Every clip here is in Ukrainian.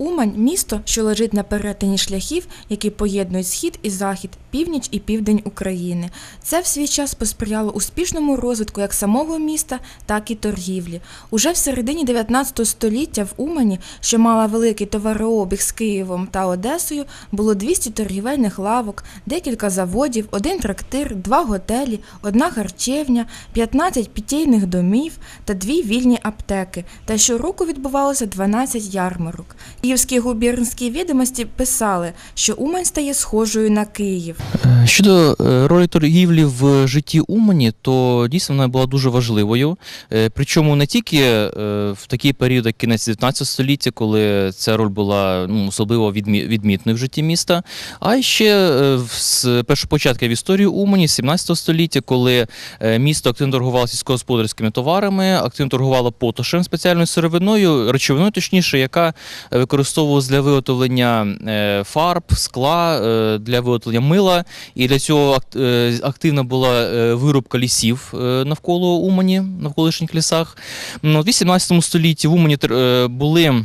Умань місто, що лежить на перетині шляхів, які поєднують схід і захід, північ і південь України. Це в свій час посприяло успішному розвитку як самого міста, так і торгівлі. Уже в середині 19 століття в Умані, що мала великий товарообіг з Києвом та Одесою, було 200 торгівельних лавок, декілька заводів, один трактир, два готелі, одна харчевня, 15 питейних домів та дві вільні аптеки. Та щороку відбувалося 12 ярмарок. Київські губернські відомості писали, що Умань стає схожою на Київ. Е, Щодо е, ролі торгівлі в житті Умані, то дійсно вона була дуже важливою. Е, Причому не тільки в такий період, як кінець 19 століття, коли ця роль була ну, особливо відмітною в житті міста, а ще в- з першопочатків історії Умані, з 17 століття, коли місто активно торгувало сільськогосподарськими товарами, активно торгувало потошем, спеціальною сировиною, речовиною, точніше, яка е, використовувалась для виготовлення е, фарб, скла, е, для виготовлення мила. І для цього е, активна була вирубка лісів навколо Умані, навколишніх лісах. У 18 столітті в Умані були.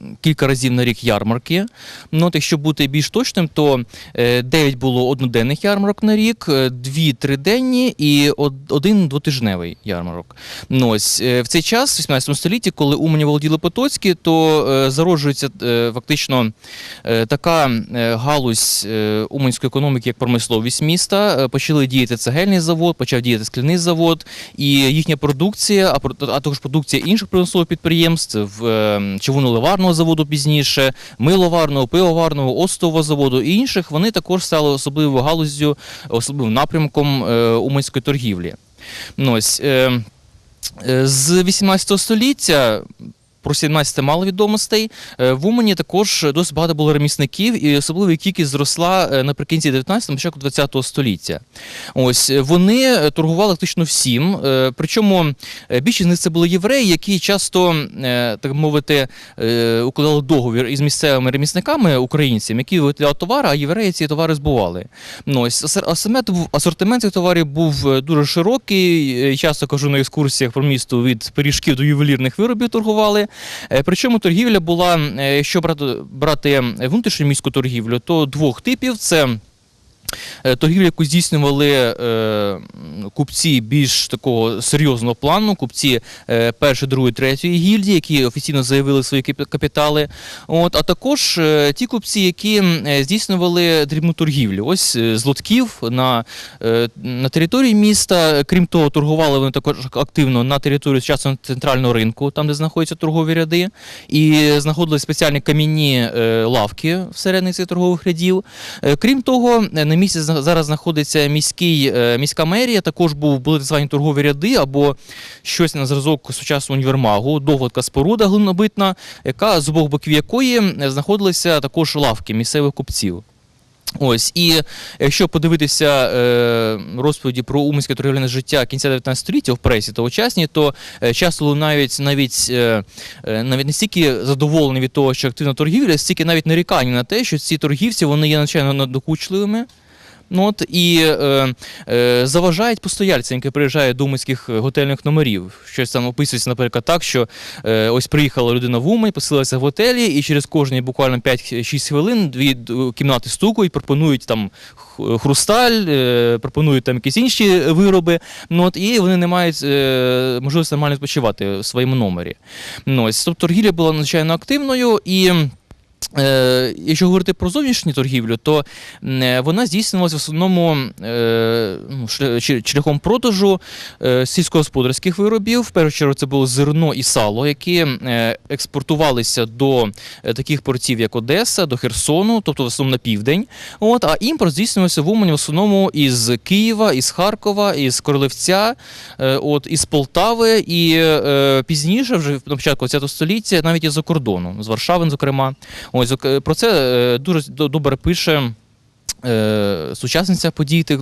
Е, е, Кілька разів на рік ярмарки. Ну, от якщо бути більш точним, то 9 було одноденних ярмарок на рік, 2 триденні і один двотижневий ярмарок. Ну, ось, е, в цей час, в 18 столітті, коли Умані володіли Потоцькі, то е, зароджується е, фактично е, така е, галузь е, уманської економіки, як промисловість міста. Е, Почали діяти цегельний завод, почав діяти скляний завод, і їхня продукція, а також продукція інших промислових підприємств, в, е, човуноливарного заводу пізніше, миловарного, пивоварного, остового заводу і інших, вони також стали особливою галуззю, особливим напрямком е, уманської торгівлі. Ну, е, е, з 18 століття. Про 17 мало відомостей. Е, В Умані також досить багато було ремісників, і особлива кількість зросла е, наприкінці 19-го, початку 20-го століття. Ось е, вони торгували фактично всім. Причому більшість з них це були євреї, які часто, так мовити, укладали договір із місцевими ремісниками українцями, які виготовляли товари, а євреї ці товари збували. Ну, ось асортимент цих товарів був дуже широкий. Часто кажу на екскурсіях про місто від пиріжків до ювелірних виробів торгували. Е, Причому торгівля була, е, якщо брати, внутрішню міську торгівлю, то двох типів: це е, торгівля, яку здійснювали е, купці більш такого серйозного плану, купці е, першої, другої, третьої гільдії, які офіційно заявили свої капітали. От, а також ті купці, які здійснювали дрібну торгівлю. Ось з лотків на, на території міста. Крім того, торгували вони також активно на території часом центрального ринку, там де знаходяться торгові ряди, і знаходили спеціальні камінні лавки всередині цих торгових рядів. Крім того, на місці зараз знаходиться міський, е, міська мерія. Також був були так звані торгові ряди або щось на зразок сучасного універмагу, довга споруда глинобитна, яка з обох боків якої е, знаходилися також лавки місцевих купців. Ось і якщо подивитися е, розповіді про уманське торгівельне життя кінця 19 століття в пресі тогочасні, то е, часто лунають навіть е, навіть не стільки задоволені від того, що активна торгівля, стільки навіть нарікання на те, що ці торгівці вони є надзвичайно надокучливими. Ну, от, і е, е, заважають постояльцям, які приїжджають до уманських готельних номерів. Щось там описується, наприклад, так, що е, ось приїхала людина в Умань, поселилася в готелі, і через кожні буквально 5-6 хвилин дві кімнати стукають, пропонують там хрусталь, е, пропонують там якісь інші вироби. Ну, от, і вони не мають е, можливості нормально відпочивати в своєму номері. Ну, ось, тобто торгівля була надзвичайно активною і. Е, якщо говорити про зовнішню торгівлю, то е, вона здійснювалася в основному е, ну, шляхом продажу сільськогосподарських виробів. В першу чергу це було зерно і сало, які експортувалися до таких портів, як Одеса, до Херсону, тобто в основному на південь. От, а імпорт здійснювався в Умані в основному із Києва, із Харкова, із Королевця, от, із Полтави, і пізніше, вже на початку ХХ століття, навіть із-за кордону, з Варшави, зокрема. Ось про це е, дуже добре пише е, сучасниця подій тих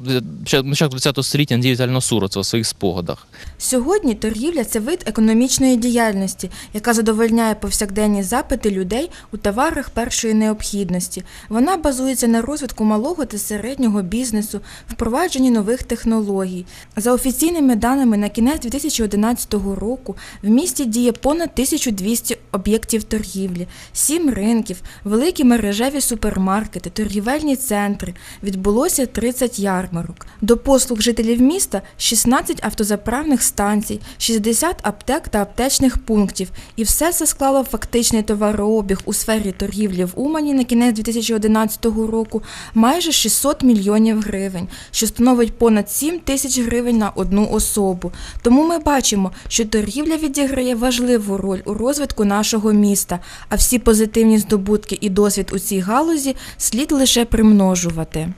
е, початку ХХ століття Надія Віталіна Суроцова у своїх спогадах. Сьогодні торгівля це вид економічної діяльності, яка задовольняє повсякденні запити людей у товарах першої необхідності. Вона базується на розвитку малого та середнього бізнесу, впровадженні нових технологій. За офіційними даними на кінець 2011 року в місті діє понад 1200 об'єктів торгівлі, сім ринків, великі мережеві супермаркети, торгівельні центри. Відбулося 30 ярмарок. До послуг жителів міста 16 автозаправних станцій, 60 аптек та аптечних пунктів. І все це склало фактичний товарообіг у сфері торгівлі в Умані на кінець 2011 року майже 600 мільйонів гривень, що становить понад 7 тисяч гривень на одну особу. Тому ми бачимо, що торгівля відіграє важливу роль у розвитку нашого міста, а всі позитивні здобутки і досвід у цій галузі слід лише примножувати.